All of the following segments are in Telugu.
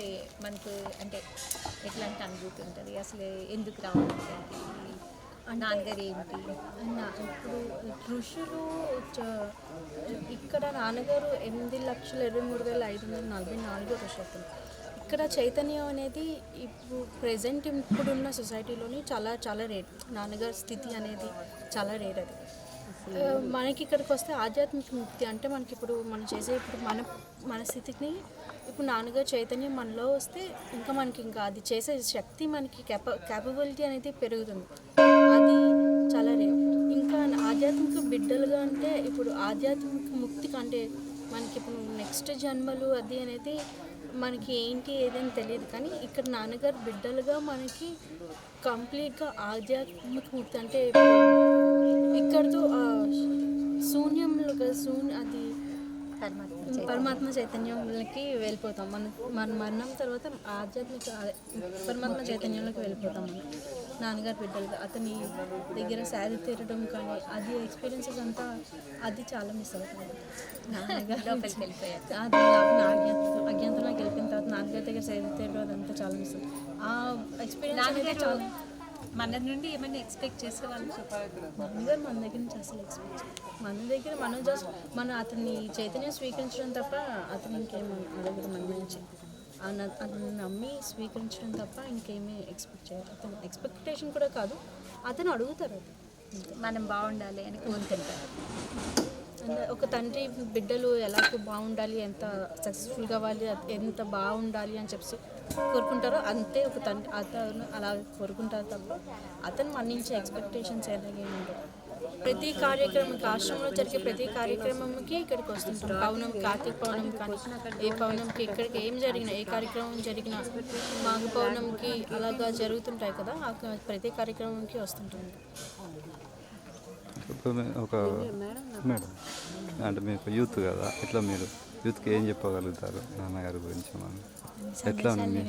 వస్తే మనకు అంటే ఎట్లాంటి అనుభూతి ఉంటుంది? అసలు ఎందుకు రావాలంటే నాన్నగారు ఏంటి? ఇప్పుడు ఋషులు ఇక్కడ నాన్నగారు ఎనిమిది లక్షల ఇరవై మూడు వేల ఐదు వందల నలభై నాలుగు ఋషులు. ఇక్కడ చైతన్యం అనేది ఇప్పుడు ప్రజెంట్ ఇప్పుడున్న సొసైటీలోని చాలా చాలా రేట్. నాన్నగారి స్థితి అనేది చాలా రేట్ అది. మనకి ఇక్కడికి వస్తే ఆధ్యాత్మిక ముక్తి అంటే మనకి ఇప్పుడు మనం చేసే ఇప్పుడు మన మన స్థితిని ఇప్పుడు నాన్నగారు చైతన్యం మనలో వస్తే ఇంకా మనకి ఇంకా అది చేసే శక్తి మనకి క్యాప క్యాపబిలిటీ అనేది పెరుగుతుంది. అది చాలా రేపు ఇంకా ఆధ్యాత్మిక బిడ్డలుగా అంటే ఇప్పుడు ఆధ్యాత్మిక ముక్తికి అంటే మనకి ఇప్పుడు నెక్స్ట్ జన్మలు అది అనేది మనకి ఏంటి ఏదని తెలియదు. కానీ ఇక్కడ నాన్నగారు బిడ్డలుగా మనకి కంప్లీట్గా ఆధ్యాత్మిక ముక్తి అంటే ఇక్కడతో శూన్యంలో శూన్య అది పరమాత్మ చైతన్యంలోకి వెళ్ళిపోతాం. మన మన మరణం తర్వాత ఆధ్యాత్మిక పరమాత్మ చైతన్యంలోకి వెళ్ళిపోతాం మనం. నాన్నగారు బిడ్డలుగా అతని దగ్గర శారీ తీరడం కానీ అది ఎక్స్పీరియన్సెస్ అంతా అది చాలా మిస్ అవుతుంది. నాన్నగారు అది అజ్ఞాత అజ్ఞాతంలోకి వెళ్ళిపోయిన తర్వాత నాన్నగారి దగ్గర శారీ తీరడం అదంతా చాలా మిస్ అవుతుంది. ఆ ఎక్స్పీరియన్స్ చాలా మన నుండి ఏమైనా ఎక్స్పెక్ట్ చేసేవాళ్ళు? మన దగ్గర నుంచి అసలు ఎక్స్పెక్ట్ మన దగ్గర మనం జస్ట్ మన అతన్ని చైతన్యం స్వీకరించడం తప్ప అతను ఇంకేం అడగదు మన నుంచి. అతను నమ్మి స్వీకరించడం తప్ప ఇంకేమీ ఎక్స్పెక్ట్ చేయరు. అతను ఎక్స్పెక్టేషన్ కూడా కాదు అతను అడుగుతారు అది. మనం బాగుండాలి అని కోరుకుంటారు. అంటే ఒక తండ్రి బిడ్డలు ఎలా బాగుండాలి ఎంత సక్సెస్ఫుల్ కావాలి ఎంత బాగుండాలి అని చెప్పి కోరుకుంటారో అంతే ఒక తండ్రి అతను అలా కోరుకుంటారు తప్ప అతను మన నుంచి ఎక్స్పెక్టేషన్స్ ఎలాగే ఉండవు. ప్రతి కార్యక్రమంకి ఆశ్రమంలో జరిగే ప్రతి కార్యక్రమంకి ఇక్కడికి వస్తుంటాం. పౌనం కార్తీక పౌర్ణం కానీ ఏ పౌర్ణంకి ఇక్కడికి ఏం జరిగినా ఏ కార్యక్రమం జరిగినా మాఘ పౌర్ణంకి అలాగా జరుగుతుంటాయి కదా ఆ ప్రతి కార్యక్రమంకి వస్తుంటుంది ఒక మేడం అంటే మీకు యూత్ కదా ఇట్లా మీరు యూత్కి ఏం చెప్పగలుగుతారు నాన్నగారి గురించి మనం? ఎట్లా ఉంది?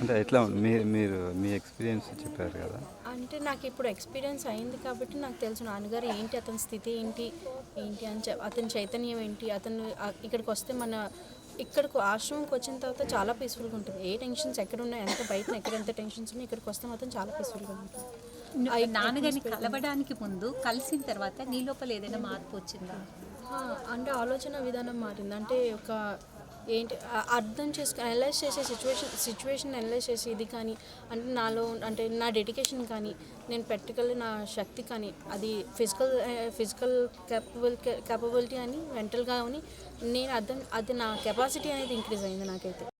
అంటే ఎట్లా ఉంది? మీ మీరు మీ ఎక్స్పీరియన్స్ చెప్పారు కదా. అంటే నాకు ఇప్పుడు ఎక్స్పీరియన్స్ అయింది కాబట్టి నాకు తెలుసు నాన్నగారు ఏంటి అతని స్థితి ఏంటి ఏంటి అని చెప్ అతని చైతన్యం ఏంటి అతను ఇక్కడికి వస్తే మన ఇక్కడికి ఆశ్రమంకి వచ్చిన తర్వాత చాలా పీస్ఫుల్గా ఉంటుంది. ఏ టెన్షన్స్ ఎక్కడ ఉన్నాయి ఎంత బయట ఎక్కడ ఎంత టెన్షన్స్ ఉన్నాయి ఇక్కడికి వస్తే మాత్రం చాలా పీస్ఫుల్గా ఉంటుంది. నువ్వు నాన్నగారిని కలవడానికి ముందు కలిసిన తర్వాత నీ లోపల ఏదైనా మార్పు వచ్చిందా? అంటే ఆలోచన విధానం మారింది. అంటే ఒక ఏంటి అర్థం చేసుకుని అనలైజ్ చేసే సిచ్యువేషన్ సిచ్యువేషన్ అనలైజ్ చేసి ఇది కానీ అంటే నాలో అంటే నా డెడికేషన్ కానీ నేను పెట్టగల నా శక్తి కానీ అది ఫిజికల్ ఫిజికల్ క్యాపబుల్ క్యాపబిలిటీ అని మెంటల్గా అని నేను అర్థం అది నా కెపాసిటీ అనేది ఇంక్రీజ్ అయింది నాకైతే.